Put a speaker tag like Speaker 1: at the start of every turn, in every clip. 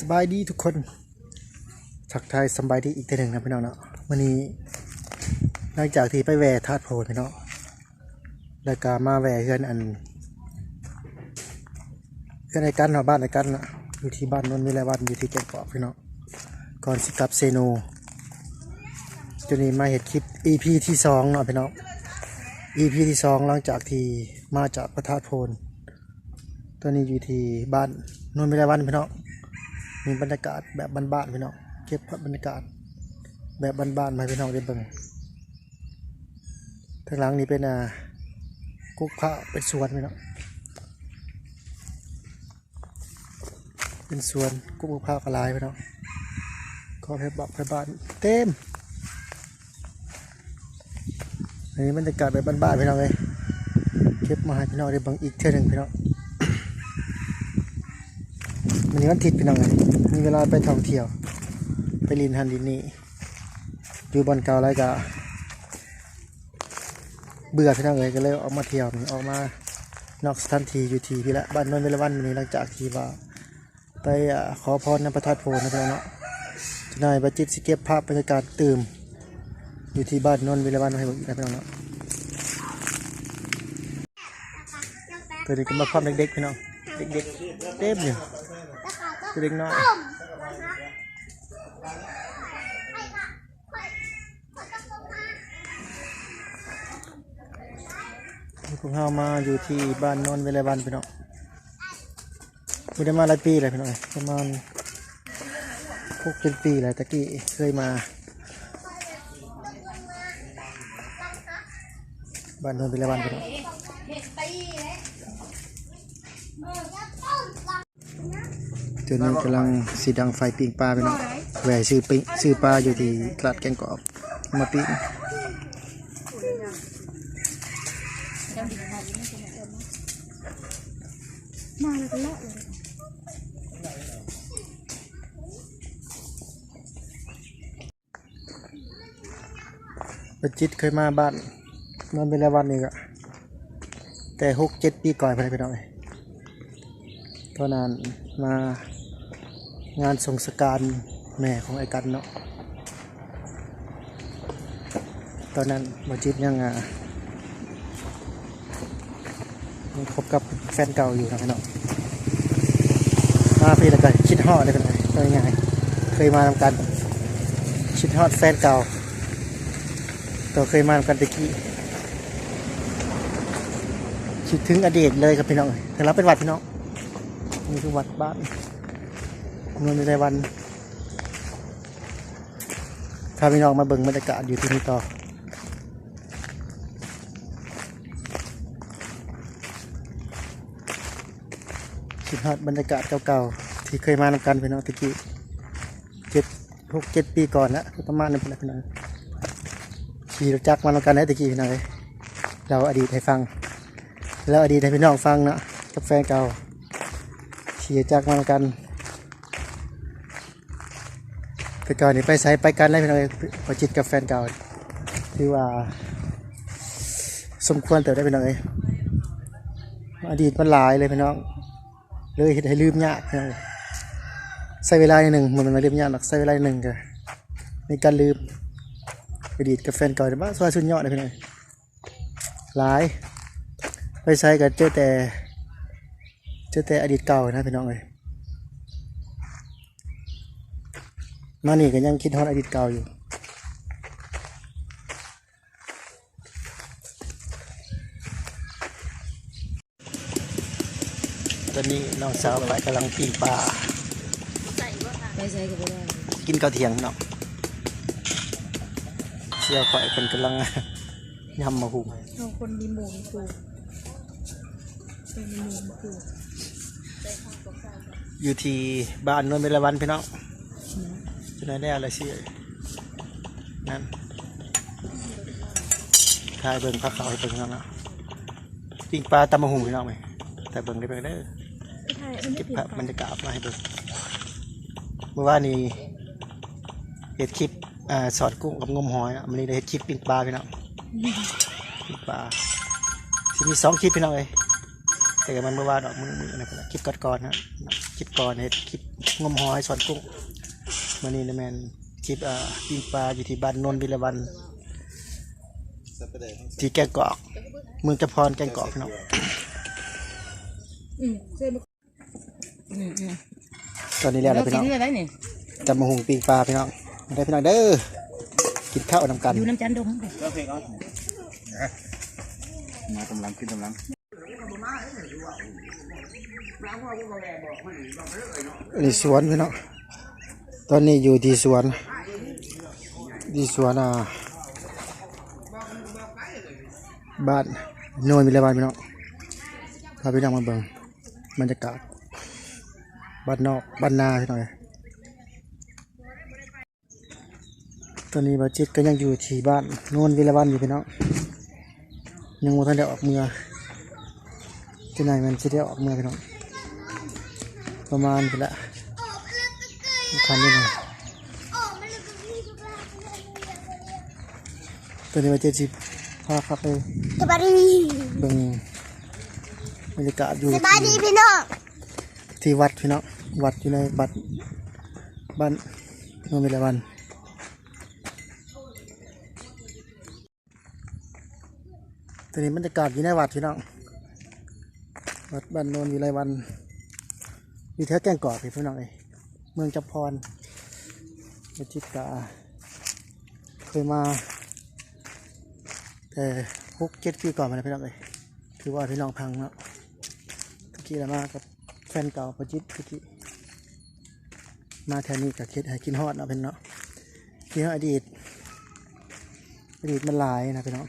Speaker 1: สบายดีทุกคนทักทายสบายดีอีกทีหนึ่งนะพี่น้องเนาะวันนี้หลังจากที่ไปแหวธาตุโพนพี่น้องแล้วก็มาแหวเฮือนอันเฮือนไอกันเนาะบ้านไอกันนะอยู่ที่บ้านนนท์วิไลวันอยู่ที่แก่งกอกพี่น้องก่อนสิกลับเซโนจนนี้มาเห็ดคลิป EP ที่สองเนาะพี่น้อง EP ที่สองหลังจากที่มาจากพระธาตุโพนตอนนี้อยู่ที่บ้านนนท์วิไลวันพี่น้อง มีบรรยากาศแบบบ้านๆพี่น้องเก็บบรรยากาศ แบบบ้านๆมาพี่น้องได้เบิ่งทางหลังนี้เป็นอ่ากุ๊กพระเป็นสวนพี่น้องเป็นสวนกุ๊กพระกระลายพี่น้องขอให้บับให้บ้านเต็มอันนี้บรรยากาศแบบบ้านๆพี่น้องเลยเก็บมาให้พี่น้องได้เบิ่งอีกเท่าหนึ่งพี่น้อง นี้วันอทิตย์พี่น้องเลยมีเวลาไปท่องเที่ยว ไปลินฮันดินนี่อยู่บอนเก่าแล้วก็เบื่อพี่น้องเลยก็เลยออกมาเที่ยวออกมานอกสถานที่อยู่ที่พี่ละบ้านนนท์เวลวันวันนี้หลังจากที่ว่าไปขอพรในพระธาตุโพนะพี่น้องเนาะจะนายบัจิตสิเก็บภาพบรรยากาศตื่มอยู่ที่บ้านนนท์เวลวันให้ผมอีกนะพี่น้องเนาะตัวนี้ก็มาพร้อมเด็กๆพี่น้องเด็กๆเต็มอยู่ เด็กน้อยพวกเรามาอยู่ที่บ้านโนนเวลาวันพี่น้องไม่ได้มาหลายปีเลยพี่น้องประมาณหกเจ็ดปีเลยตะกี้เคยมาบ้านโนนเวลาวันพี่น้อง จนนี้กำลังสีดังไฟปิ้งปลาพี่น้องแหวซื้อปิ้งซื้อปลาอยู่ที่ตลาดแกงกอกเอามาปิ้ง
Speaker 2: มาแล้วก็เลาะเลย
Speaker 1: ประจิตเคยมาบ้านนอนเป็นและวันนี่ก็แต่หกเจ็ดปีก่อนไปเลยพี่อยตอนนั้นมา งานสงสการแม่ของไอ้กันเนาะตอนนั้นประจิตยังอะยังคบกับแฟนเก่าอยู่นะพี่น้องมาพี่แล้วก็คิดฮอดได้เป็นไงก็ง่ายเคยมาทำกัน คิดฮอดแฟนเก่า ตัวเคยมาทำกันตะกี้คิดถึงอดีตเลยครับพี่น้องแต่เราเป็นวัดพี่น้องนี่คือวัดบ้าน เมืองในวันพาพี่น้องมาเบิ่งบรรยากาศอยู่ที่นี่ต่อคิดฮอดบรรยากาศเก่าๆ ที่เคยมานำกันพี่น้องตะกี้เจ็ดหกเจ็ดปีก่อนแล้วประมาณนั้นเป็นแหละพี่น้องขี่รถจักรมาแล้วกันนะตะกี้พี่น้องเอ้ยเราอดีตให้ฟัง แล้วอดีตให้พี่น้องฟังนะกับแฟนเก่าขี่จักรมาแล้วกัน แต่ก่อนนี่ไปใช้ไปกันเลยพี่น้องเอ้ยพอจิตกับแฟนเก่าที่ว่า สมควรเติบได้พี่น้องเอ้ยอดีตมันหลายเลยพี่น้อง เลยเห็นให้ลืมยากพี่น้องเอ้ยใช้เวลาหนึ่งมันมันไม่ลืมยากหรอกใช้เวลาหนึ่งก็ในการลืมอดีตกับแฟนเก่าแต่ว่าสวยสุดยอดเลยพี่น้อยหลายไปใช้กันเจอแต่เจอแต่อดีตเก่านะพี่น้องเลย มานี่ก็ยังคิดฮอดอดีตเก่าอยู่ตอนนี้น้องสาวไปกำลังปีนปลา
Speaker 2: ไปใส่ก็บ่ได้
Speaker 1: กินข้าวเที่ยงเนาะเสี่ยวข่อยเป็นกำลังยำมาหุง
Speaker 2: เอาคนมีหมูมีปูคนมีหมูมีปู
Speaker 1: อยู่ที่บ้านนวลเมลวันพี่น้อง จะได้ได้อะไรสินั่นทายเบิ่งพักเขาให้เบิ่งพี่น้องเนาะปิ้งปลาตำมะหุงพี่น้องไหมแต่เบิ่งได้เบิ่งได้อ
Speaker 2: ใช่มัน
Speaker 1: เก็
Speaker 2: ไม่
Speaker 1: บ
Speaker 2: ผิด
Speaker 1: ภาพบรรยากาศมาให้เบิ่งเมื่อวานนี้เห็ดคลิปอ่าสอดกุ้งกับงมหอยนะมันนี้ได้เห็ดคลิปปิ้งปลาพี่น้องปิ้งปลาที่มีสองคลิปพี่น้องเลยแต่ก็มันเมื่อวานดอกมือมือนะคลิปก่อนๆนะคลิปก่อนเฮ็ดคลิปงมหอยสอนกุ้ง มันนี่นะแมนคลิปอ่าปิ้งปลาอยู่ที่บ้านนนท์วิรวันที่แกงกอกเมืองจะพรแกงกอกพี่น้อง
Speaker 2: อืมเส้นอืมอืม
Speaker 1: ตอนนี้แล้ว
Speaker 2: เรา
Speaker 1: นะพี่
Speaker 2: กิ
Speaker 1: น้
Speaker 2: น
Speaker 1: อง
Speaker 2: อะไรนี่
Speaker 1: จำมาหุงปิ้งปลาพี่น้องมาได้พี่น้องเด้อกินข้าวนำกัน
Speaker 2: อยู่น้ำจันดง
Speaker 3: มากำลังขึ้นกำลัง
Speaker 1: อันนี้สวนพี่น้อง ตอนนี้อยู่ที่สวนที่สวนอ่าบ้านโนนวิลาวันพี่น้องพาพี่น้องมาเบิ่งบรรยากาศบ้านนอกบ้านนาพี่น้องตอนนี้บาจิตก็ยังอยู่ที่บ้านโนนวิลาวันอยู่พี่น้องยังไม่ทันได้ออกเมืองที่ไหนมันจะได้ออกเมืองพี่น้องประมาณไปละ คันนี้นะตอนนี้ว่าเจ็ดสิบพาขับไป
Speaker 4: สบายดี
Speaker 1: เบิ่งบรรยากาศอยู่
Speaker 4: สบายดีพี่น้อง
Speaker 1: ที่วัดพี่น้อง วัดอยู่ในบัดบ้านโนนเวลาวันตอนนี้บรรยากาศอยู่ในวัดพี่น้อง วัดบ้านโนนวิไลวัน มีแถวแก้งกอกพี่น้องเอ้ยเมืองจับพรวัจิตาเคยมาแต่หกเจ็ดปีก่อนมาแล้วพี่น้องเอ้ยคือว่าพี่น้องพังเนาะตะกี้เรามากับแฟนเก่าประจิตตะกี้มาแถวนี้กับเคิดให้กินฮอดเนาะพี่น้องกินฮอดอดีต อดีตมันหลายนะพี่น้อง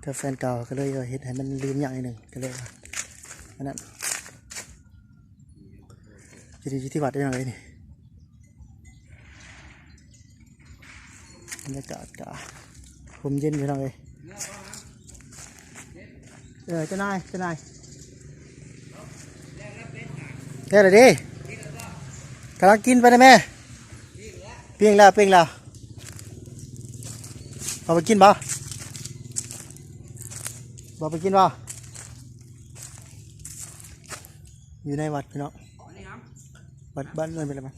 Speaker 1: แต่แฟนเก่าก็เลยเฮ็ดให้มันลืมอย่างนหนึ่งก็เลยอันนั้น จะดีที่วัดได้ยังไงนี่บรรยากาศกะผมเย็นพี่น้องเอ้ยเออเจ้านายเจ้านายเฮ้ยเลยดิกำลังกินไปนะแม่เปียงแล้วเปียงแล้วเอาไปกินบ่บ่ไปกินบ่อยู่ในวัดพี่น้อง วัดบ้านเงินไปแล้วมั้ง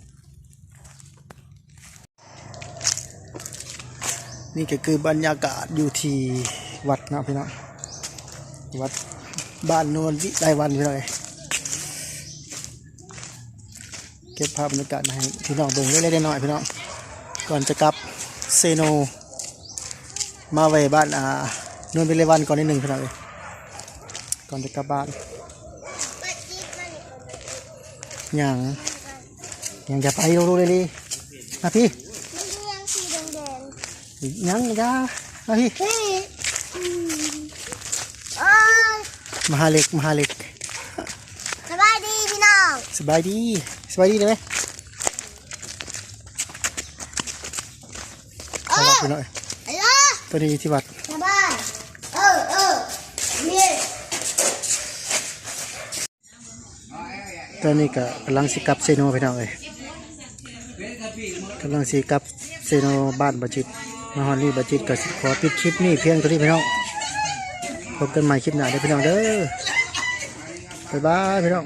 Speaker 1: นี่ก็คือบรรยากาศอยู่ที่วัดนะพี่น้องวัดบ้านโนนวิไลวันพี่น้องเอ้ยเก็บภาพบรรยากาศมาให้พี่น้องเบิ่งเล็กๆน้อยๆพี่น้องก่อนจะกลับเซโน มาไว้บ้านอ่าโนนวิไลวันก่อนนิดหนึ่งพี่น้องเอ้ยก่อนจะกลับบ้านอย่าง ย่างจะไปดูๆเลยดิมาพี่
Speaker 4: มันเรียงสีแดง
Speaker 1: ยังจ้ามาพี่
Speaker 4: ๆพี่อืมโอ้ย
Speaker 1: มหาเล็กมหาเล็ก
Speaker 4: สบายดีพี่น้อง
Speaker 1: สบายดีสบายดีเลยไหม
Speaker 4: เอ
Speaker 1: ขอ
Speaker 4: อ
Speaker 1: รับพี่น้อย
Speaker 4: ไอ้ยะ
Speaker 1: ตอนนี้อยู่ที่วัด
Speaker 4: สบายเออเออนี่
Speaker 1: ตอนนี้ก็กำลังสิกลับเซโนพี่น้องเอ้ย กำลังสีกับเซโนบ้านบัจิตมาฮอนนี่บัจิตกับขอปิดคลิปนี่เพียงเท่านี้พี่น้องพบกันใหม่คลิปหน้าเด้อพี่น้องเด้อบ๊ายบายพี่น้อง